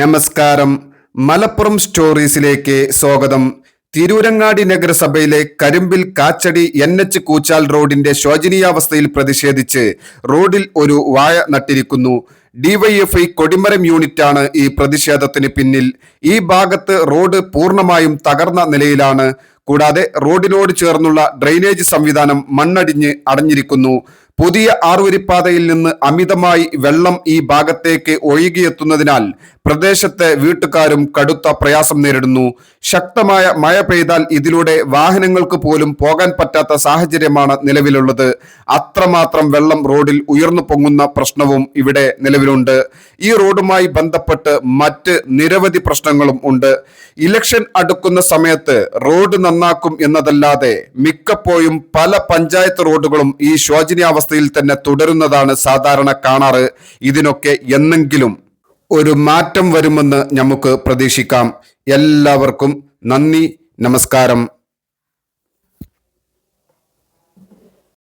നമസ്കാരം. മലപ്പുറം സ്റ്റോറീസിലേക്ക് സ്വാഗതം. തിരൂരങ്ങാടി നഗരസഭയിലെ കരിമ്പിൽ കാച്ചടി എൻ എച്ച് കൂച്ചാൽ റോഡിന്റെ ശോചനീയാവസ്ഥയിൽ പ്രതിഷേധിച്ച് റോഡിൽ ഒരു വായ നട്ടിരിക്കുന്നു. ഡിവൈഎഫ്ഐ കൊടിമരം യൂണിറ്റാണ് ഈ പ്രതിഷേധത്തിന് പിന്നിൽ. ഈ ഭാഗത്ത് റോഡ് പൂർണമായും തകർന്ന നിലയിലാണ്. കൂടാതെ റോഡിനോട് ചേർന്നുള്ള ഡ്രെയിനേജ് സംവിധാനം മണ്ണടിഞ്ഞ് അടഞ്ഞിരിക്കുന്നു. പുതിയ ആറുവരിപ്പാതയിൽ നിന്ന് അമിതമായി വെള്ളം ഈ ഭാഗത്തേക്ക് ഒഴുകിയെത്തുന്നതിനാൽ പ്രദേശത്തെ വീട്ടുകാരും കടുത്ത പ്രയാസം നേരിടുന്നു. ശക്തമായ മഴ പെയ്താൽ ഇതിലൂടെ വാഹനങ്ങൾക്ക് പോലും പോകാൻ പറ്റാത്ത സാഹചര്യമാണ് നിലവിലുള്ളത്. അത്രമാത്രം വെള്ളം റോഡിൽ ഉയർന്നു പൊങ്ങുന്ന പ്രശ്നവും ഇവിടെ നിലവിലുണ്ട്. ഈ റോഡുമായി ബന്ധപ്പെട്ട് മറ്റ് നിരവധി പ്രശ്നങ്ങളും ഉണ്ട്. ഇലക്ഷൻ അടുക്കുന്ന സമയത്ത് റോഡ് നന്നാക്കും എന്നതല്ലാതെ മിക്കപ്പോഴും പല പഞ്ചായത്ത് റോഡുകളും ഈ ശോചനീയാവസ്ഥയിൽ തന്നെ തുടരുന്നതാണ് സാധാരണ കാണാറ്. ഇതിനൊക്കെ എന്നെങ്കിലും ഒരു മാറ്റം വരുമെന്ന് നമുക്ക് പ്രതീക്ഷിക്കാം. എല്ലാവർക്കും നന്ദി നമസ്കാരം.